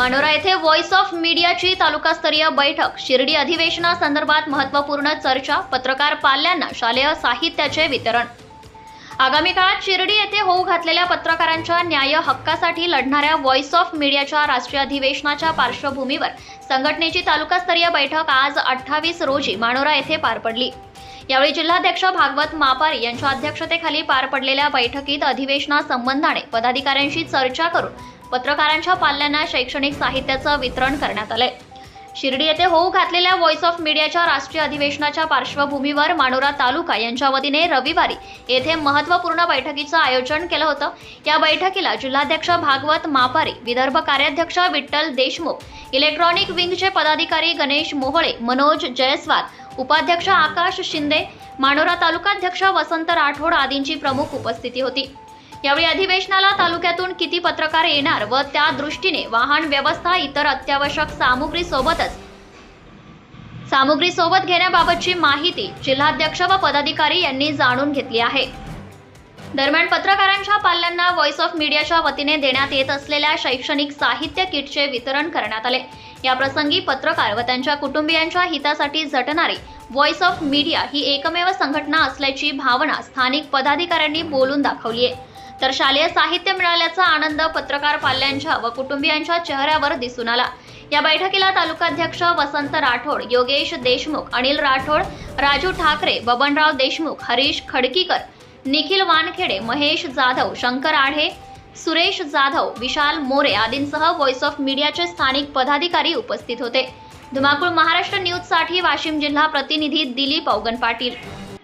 मानोरा येथे voice of मीडियाची तालुकास्तरीय बैठक. शिर्डी अधिवेशनासंदर्भात महत्त्वपूर्ण चर्चा. पत्रकार पाल्यांना शालेय साहित्याचे वितरण. आगामी काळात शिर्डी येथे होऊ घातलेल्या पत्रकारांच्या न्याय हक्कासाठी लढणाऱ्या व्हॉइस ऑफ मीडियाच्या राष्ट्रीय अधिवेशनाच्या पार्श्वभूमीवर संघटनेची तालुकास्तरीय बैठक आज अठ्ठावीस रोजी मानोरा येथे पार पडली. यावेळी जिल्हाध्यक्ष भागवत मापारी यांच्या अध्यक्षतेखाली पार पडलेल्या बैठकीत अधिवेशनासंबंधाने पदाधिकाऱ्यांशी चर्चा करून पत्रकारांच्या पाल्यांना शैक्षणिक साहित्याचं वितरण करण्यात आलंय. शिर्डी येथे होऊ घातलेल्या व्हॉइस ऑफ मीडियाच्या राष्ट्रीय अधिवेशनाच्या पार्श्वभूमीवर मानोरा तालुका यांच्या वतीने रविवारी येथे महत्त्वपूर्ण बैठकीचं आयोजन केलं होतं. या बैठकीला जिल्हाध्यक्ष भागवत मापारी विदर्भ कार्याध्यक्ष विठ्ठल देशमुख इलेक्ट्रॉनिक विंगचे पदाधिकारी गणेश मोहळे मनोज जयस्वाल उपाध्यक्ष आकाश शिंदे मानोरा तालुकाध्यक्ष वसंत राठोड आदींची प्रमुख उपस्थिती होती. यावेळी अधिवेशनाला तालुक्यातून किती पत्रकार येणार व त्या दृष्टीने वाहन व्यवस्था इतर अत्यावश्यक सामुग्री सोबतच सामुग्री सोबत घेण्याबाबतची माहिती जिल्हाध्यक्ष व पदाधिकारी यांनी जाणून घेतली आहे. दरम्यान पत्रकारांच्या पाल्यांना व्हॉइस ऑफ मीडियाच्या वतीने देण्यात येत असलेल्या शैक्षणिक साहित्य किटचे वितरण करण्यात आले. या प्रसंगी पत्रकार व त्यांच्या कुटुंबियांच्या हितासाठी झटणारी व्हॉइस ऑफ मीडिया ही एकमेव संघटना असल्याची भावना स्थानिक पदाधिकाऱ्यांनी बोलून दाखवली आहे तर शालेय साहित्य मिळाल्याचा आनंद पत्रकार पाल्यांच्या व कुटुंबियांच्या चेहऱ्यावर दिसून आला. या बैठकीला तालुकाध्यक्ष वसंत राठोड योगेश देशमुख अनिल राठोड राजू ठाकरे बबनराव देशमुख हरीश खडकीकर निखिल वानखेडे महेश जाधव शंकर आढे सुरेश जाधव विशाल मोरे आदींसह व्हॉइस ऑफ मीडियाचे स्थानिक पदाधिकारी उपस्थित होते. धुमाकूळ महाराष्ट्र न्यूजसाठी वाशिम जिल्हा प्रतिनिधी दिलीप अवगन पाटील.